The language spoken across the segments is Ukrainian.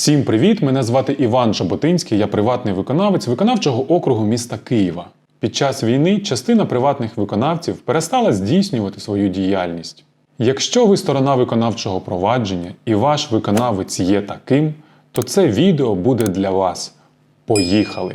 Всім привіт! Мене звати Іван Шаботинський, я приватний виконавець виконавчого округу міста Києва. Під час війни частина приватних виконавців перестала здійснювати свою діяльність. Якщо ви сторона виконавчого провадження і ваш виконавець є таким, то це відео буде для вас. Поїхали!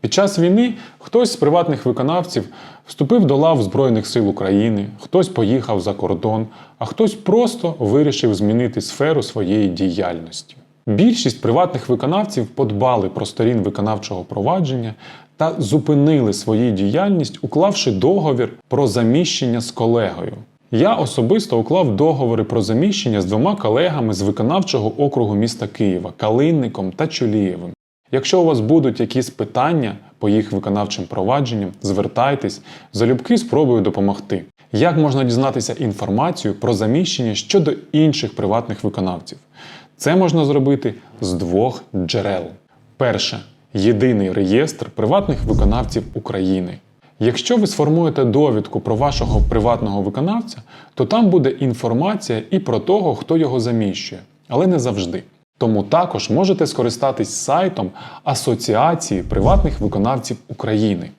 Під час війни хтось з приватних виконавців вступив до лав Збройних сил України, хтось поїхав за кордон, а хтось просто вирішив змінити сферу своєї діяльності. Більшість приватних виконавців подбали про сторін виконавчого провадження та зупинили свою діяльність, уклавши договір про заміщення з колегою. Я особисто уклав договори про заміщення з двома колегами з виконавчого округу міста Києва Калинником та Чулієвим. Якщо у вас будуть якісь питання по їх виконавчим провадженням, звертайтесь, залюбки спробую допомогти. Як можна дізнатися інформацію про заміщення щодо інших приватних виконавців? Це можна зробити з двох джерел. Перше єдиний реєстр приватних виконавців України. Якщо ви сформуєте довідку про вашого приватного виконавця, то там буде інформація і про того, хто його заміщує, але не завжди. Тому також можете скористатись сайтом Асоціації приватних виконавців України.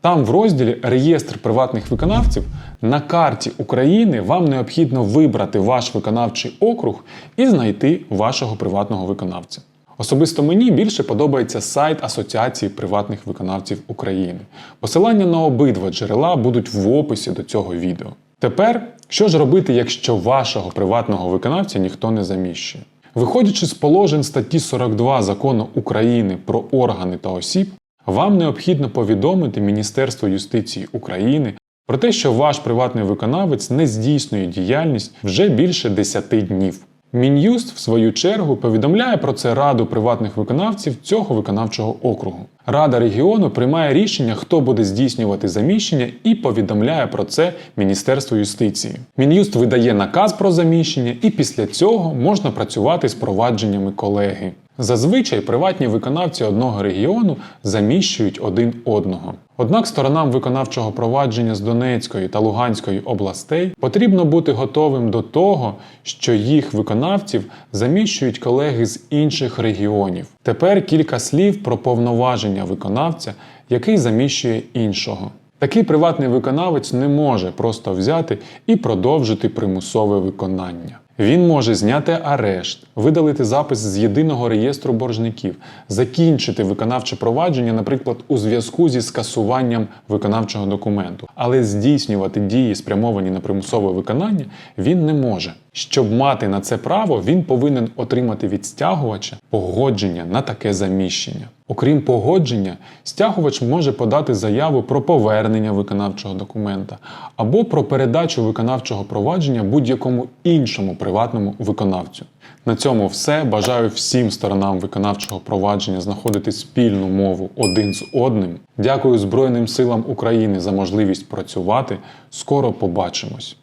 Там в розділі Реєстр приватних виконавців на карті України вам необхідно вибрати ваш виконавчий округ і знайти вашого приватного виконавця. Особисто мені більше подобається сайт Асоціації приватних виконавців України. Посилання на обидва джерела будуть в описі до цього відео. Тепер, що ж робити, якщо вашого приватного виконавця ніхто не заміщує? Виходячи з положень статті 42 закону України про органи та осіб, вам необхідно повідомити Міністерство юстиції України про те, що ваш приватний виконавець не здійснює діяльність вже більше 10 днів. Мін'юст, в свою чергу, повідомляє про це Раду приватних виконавців цього виконавчого округу. Рада регіону приймає рішення, хто буде здійснювати заміщення, і повідомляє про це Міністерство юстиції. Мін'юст видає наказ про заміщення, і після цього можна працювати з провадженнями колеги. Зазвичай приватні виконавці одного регіону заміщують один одного. Однак сторонам виконавчого провадження з Донецької та Луганської областей потрібно бути готовим до того, що їх виконавців заміщують колеги з інших регіонів. Тепер кілька слів про повноваження виконавця, який заміщує іншого. Такий приватний виконавець не може просто взяти і продовжити примусове виконання. Він може зняти арешт, видалити запис з єдиного реєстру боржників, закінчити виконавче провадження, наприклад, у зв'язку зі скасуванням виконавчого документу, але здійснювати дії, спрямовані на примусове виконання, він не може. Щоб мати на це право, він повинен отримати від стягувача погодження на таке заміщення. Окрім погодження, стягувач може подати заяву про повернення виконавчого документа або про передачу виконавчого провадження будь-якому іншому приватному виконавцю. На цьому все. Бажаю всім сторонам виконавчого провадження знаходити спільну мову один з одним. Дякую Збройним силам України за можливість працювати. Скоро побачимось.